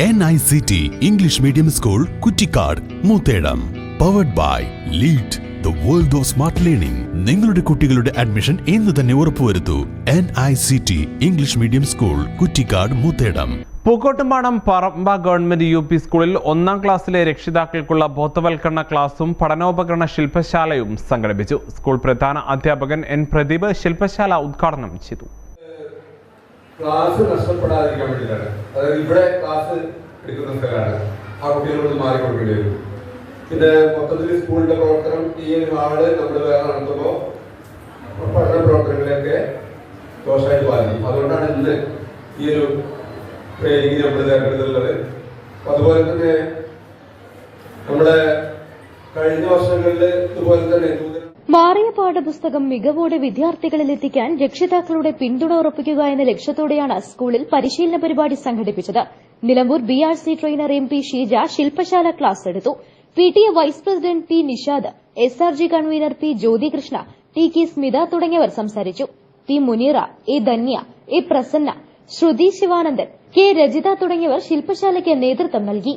N I C T English medium school Kuttikkad Moothedam powered by lead the world of smart learning നിങ്ങളുടെ കുട്ടികളുടെ admission ഇന്ന് തന്നെ ഉറപ്പുവരുത്തൂ N I C T English medium school Kuttikkad Moothedam Pookkottumpadam Paramba government U P സ്കൂളിൽ ഒന്നാം ക്ലാസ്സിലെ രക്ഷിതാക്കൾക്കുള്ള ബോധവൽക്കരണ ക്ലാസും പഠനോപകരണ ശില്പശാലയും സംഘടിപ്പിച്ചു. സ്കൂൾ പ്രധാന അധ്യാപകൻ എൻ പ്രദീപ് ശില്പശാല ഉദ്ഘാടനം ചെയ്തു. ക്ലാസ് നഷ്ടപ്പെടാതിരിക്കാൻ വേണ്ടിയിട്ടാണ്. അതായത് ഇവിടെ ക്ലാസ് എടുക്കുന്ന സ്ഥലമാണ്. ആ കുട്ടികളോട് മാറി കൊടുക്കേണ്ടി വരും. പിന്നെ മൊത്തത്തിൽ സ്കൂളിന്റെ പ്രവർത്തനം ഈ ഒരു ഹാൾ നമ്മൾ വേറെ നടത്തുമ്പോൾ പഠന പ്രവർത്തനങ്ങളെയൊക്കെ ദോഷമായിട്ട് ബാധിക്കും. അതുകൊണ്ടാണ് ഇന്ന് ഈ ഒരു ട്രെയിനിങ് നമ്മൾ തിരഞ്ഞെടുത്തുള്ളത് അതുപോലെ തന്നെ നമ്മുടെ കഴിഞ്ഞ വർഷങ്ങളിൽ ഇതുപോലെ തന്നെ മാറിയ പാഠപുസ്തകം മികവോടെ വിദ്യാർത്ഥികളിൽ എത്തിക്കാൻ രക്ഷിതാക്കളുടെ പിന്തുണ ഉറപ്പിക്കുക എന്ന ലക്ഷ്യത്തോടെയാണ് സ്കൂളിൽ പരിശീലന പരിപാടി സംഘടിപ്പിച്ചത്. Nilambur B R C trainer M P Sheeja ശില്പശാല ക്ലാസ് എടുത്തു. P T A vice president P Nishad S R G convener P Jyothikrishna T K Smitha തുടങ്ങിയവർ സംസാരിച്ചു. P Muneera A Dhanya A Prasanna Shruthi Sivanandan K Rajitha തുടങ്ങിയവർ ശില്പശാലയ്ക്ക് നേതൃത്വം നൽകി.